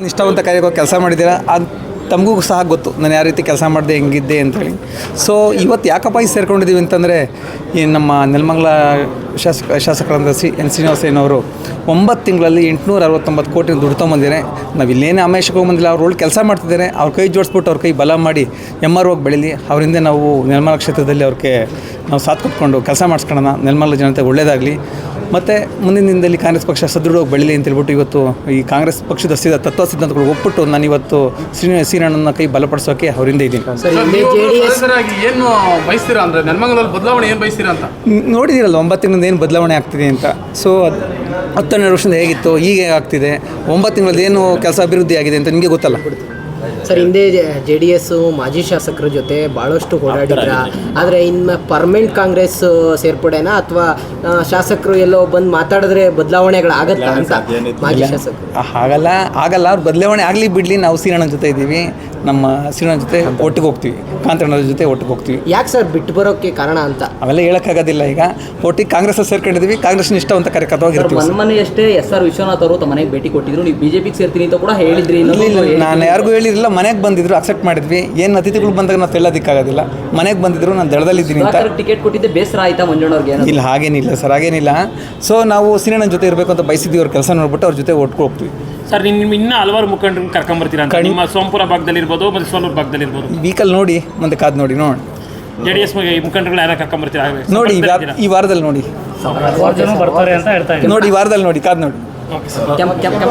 ನಿಷ್ಠಾವಂತ ಕಾರ್ಯಕ್ಕೆ ಕೆಲಸ ಮಾಡಿದ್ದೀರಾ? ಅದು ತಮಗೂ ಸಹ ಗೊತ್ತು. ನಾನು ಯಾವ ರೀತಿ ಕೆಲಸ ಮಾಡಿದೆ, ಹೆಂಗಿದ್ದೆ ಅಂತೇಳಿ ಸೊ ಇವತ್ತು ಯಾಕಪ್ಪ ಈ ಸೇರ್ಕೊಂಡಿದ್ದೀವಿ ಅಂತಂದರೆ, ಈ ನಮ್ಮ ನೆಲಮಂಗಲ ಶಾಸಕ ಶಾಸಕರಾದ ಸಿ ಎನ್ ಶ್ರೀನಿವಾಸಯ್ಯನವರು ಒಂಬತ್ತು ತಿಂಗಳಲ್ಲಿ ಎಂಟುನೂರ ಅರವತ್ತೊಂಬತ್ತು ಕೋಟಿ ದುಡ್ಡು ತೊಗೊಂಬಂದಿದ್ದಾರೆ. ನಾವು ಇಲ್ಲೇನೇ ಅಮೇಶಕ್ಕೆ ಹೋಗ್ಬಂದಿಲ್ಲ ಅವ್ರ ಒಳ್ಳೆ ಕೆಲಸ ಮಾಡ್ತಿದ್ದಾರೆ. ಅವ್ರ ಕೈ ಜೋಡಿಸ್ಬಿಟ್ಟು ಅವ್ರ ಕೈ ಬಲ ಮಾಡಿ ಎಂ ಆರ್ ಹೋಗಿ ಬೆಳೀಲಿ. ಅವರಿಂದ ನಾವು ನೆಲಮಲ ಕ್ಷೇತ್ರದಲ್ಲಿ ಅವ್ರಿಗೆ ನಾವು ಸಾಥ್ ಕೊಟ್ಕೊಂಡು ಕೆಲಸ ಮಾಡಿಸ್ಕೊಳ್ಳೋಣ. ನೆಲಮಲ ಜನತೆ ಒಳ್ಳೇದಾಗಲಿ. ಮತ್ತು ಮುಂದಿನ ದಿನದಲ್ಲಿ ಕಾಂಗ್ರೆಸ್ ಪಕ್ಷ ಸದೃಢವಾಗಿ ಬೆಳೀಲಿ ಅಂತ ಹೇಳ್ಬಿಟ್ಟು ಇವತ್ತು ಈ ಕಾಂಗ್ರೆಸ್ ಪಕ್ಷದ ಸಿದ್ಧ ತತ್ವ ಸಿದ್ಧಾಂತಗಳು ಒಪ್ಪಿಟ್ಟು ನಾನು ಇವತ್ತು ಶ್ರೀ ಶ್ರೀರಣ್ಣನ ಕೈ ಬಲಪಡಿಸೋಕೆ ಅವರಿಂದ ಇದ್ದೀನಿ. ಏನು ಬಯಸ್ತೀರಾ? ಅಂದರೆ ನೆಲಮಂಗಲದಲ್ಲಿ ಬದಲಾವಣೆ ಏನು ಬಯಸ್ತೀರಾ ಅಂತ? ನ್- ನೋಡಿದ್ದೀರಲ್ಲ ತಿಂಗಳಿಂದ ಏನು ಬದಲಾವಣೆ ಆಗ್ತಿದೆ ಅಂತ. ಸೊ ಹತ್ತನೇ ವರ್ಷದಿಂದ ಹೇಗಿತ್ತು ಈಗ ಹೇಗೆ ಆಗ್ತಿದೆ ಒಂಬತ್ತು ತಿಂಗಳಲ್ಲಿ ಏನು ಕೆಲಸ ಅಭಿವೃದ್ಧಿ ಆಗಿದೆ ಅಂತ ನಿಮಗೆ ಗೊತ್ತಲ್ಲ? ಸರ್ ಹಿಂದೆ ಜೆ ಡಿ ಎಸ್ ಮಾಜಿ ಶಾಸಕರ ಜೊತೆ ಭಾಳಷ್ಟು ಓಡಾಡಿದ್ರ ಆದರೆ ಇನ್ನು ಪರ್ಮನೆಂಟ್ ಕಾಂಗ್ರೆಸ್ ಸೇರ್ಪಡೆನಾ ಅಥವಾ ಶಾಸಕರು ಎಲ್ಲೋ ಬಂದು ಮಾತಾಡಿದ್ರೆ ಬದಲಾವಣೆಗಳಾಗತ್ತಾ ಅಂತ ಮಾಜಿ ಶಾಸಕರು? ಹಾಗಲ್ಲ ಆಗಲ್ಲ ಅವ್ರು ಬದಲಾವಣೆ ಆಗಲಿ ಬಿಡಲಿ ನಾವು ಸೀರಣ ಜೊತೆ ಇದ್ದೀವಿ. ನಮ್ಮ ಸಿನಿಮಾ ಜೊತೆ ಒಟ್ಟಿಗೆ ಹೋಗ್ತೀವಿ ಕಾಂತಣ್ಣವ್ರ ಜೊತೆ ಒಟ್ಟಿಗೆ ಹೋಗ್ತೀವಿ. ಯಾಕೆ ಸರ್ ಬಿಟ್ಟು ಬರೋಕ್ಕೆ ಕಾರಣ ಅಂತ? ಅವೆಲ್ಲ ಹೇಳೋಕ್ಕಾಗೋದಿಲ್ಲ ಈಗ. ಒಟ್ಟಿಗೆ ಕಾಂಗ್ರೆಸ್ ಸೇರ್ಕೊಂಡಿದ್ದೀವಿ ಕಾಂಗ್ರೆಸ್ ನಿಷ್ಠಾವಂತ ಅಂತ ಕಾರ್ಯಕರ್ತವಾಗಿರ್ತೀವಿ ಮನೆಯಷ್ಟೇ ಎಸ್ ಆರ್ ವಿಶ್ವನಾಥ್ ಅವರು ತಮ್ಮ ಮನೆಗೆ ಭೇಟಿ ಕೊಟ್ಟಿದ್ರು. ನೀವು ಬಿಜೆಪಿಗೆ ಸೇರ್ತೀನಿ ಅಂತ ಕೂಡ ಹೇಳಿದ್ರಿ. ನಾನು ಯಾರಿಗೂ ಹೇಳಿರಲಿಲ್ಲ ಮನೆಗೆ ಬಂದಿದ್ರು ಅಕ್ಸೆಪ್ಟ್ ಮಾಡಿದ್ವಿ. ಏನು ಅತಿಥಿಗಳು ಬಂದಾಗ ನಾವು ತೆಳ್ಳೋದಕ್ಕಾಗೋದಿಲ್ಲ. ಮನೆಗೆ ಬಂದಿದ್ರು ನಾನು ದಳದಲ್ಲಿದ್ದೀನಿ ಅಂತ. ಟಿಕೆಟ್ ಕೊಟ್ಟಿದ್ದೆ ಬೇಸರ ಆಯ್ತಾ ಮಂಜಣ್ಣವ್ರಿಗೆ? ಇಲ್ಲ ಹಾಗೇನಿಲ್ಲ ಸರ್ ಹಾಗೇನಿಲ್ಲ. ಸೊ ನಾವು ಸಿನಿಮಾ ಜೊತೆ ಇರಬೇಕು ಅಂತ ಬಯಸಿದ್ವಿ ಅವ್ರ ಕೆಲಸ ನೋಡ್ಬಿಟ್ಟು ಅವ್ರ ಜೊತೆ ಒಟ್ಕೊ ಹೋಗ್ತೀವಿ. ಸರ್ ನಿಮ್ಮ ಇನ್ನೂ ಹಲವಾರು ಮುಖಂಡರು ಕರ್ಕೊಂಬರ್ತೀರಾ ಅಂತ. ನಿಮ್ಮ ಸೋಂಪುರ ಭಾಗದಲ್ಲಿರ್ಬೋದು ಮತ್ತು ಸೋಲೂರು ಭಾಗದಲ್ಲಿರ್ಬೋದು. ವೀಕಲ್ ನೋಡಿ ಮುಂದೆ ಕಾದ್ ನೋಡಿ ನೋಡಿ. ಜೆ ಡಿ ಎಸ್ ಮುಖಂಡರುಗಳು ಯಾರು ಕರ್ಕೊಂಬರ್ತೀರಾ? ನೋಡಿ ಈ ವಾರ- ಈ ವಾರದಲ್ಲಿ ನೋಡಿ. ಬರ್ತಾರೆ ಅಂತ ಹೇಳ್ತಾ ನೋಡಿ ಈ ವಾರದಲ್ಲಿ ನೋಡಿ ಕಾದ್ ನೋಡಿ. ಕೆಂಪ್- ಕೆಂಪ್-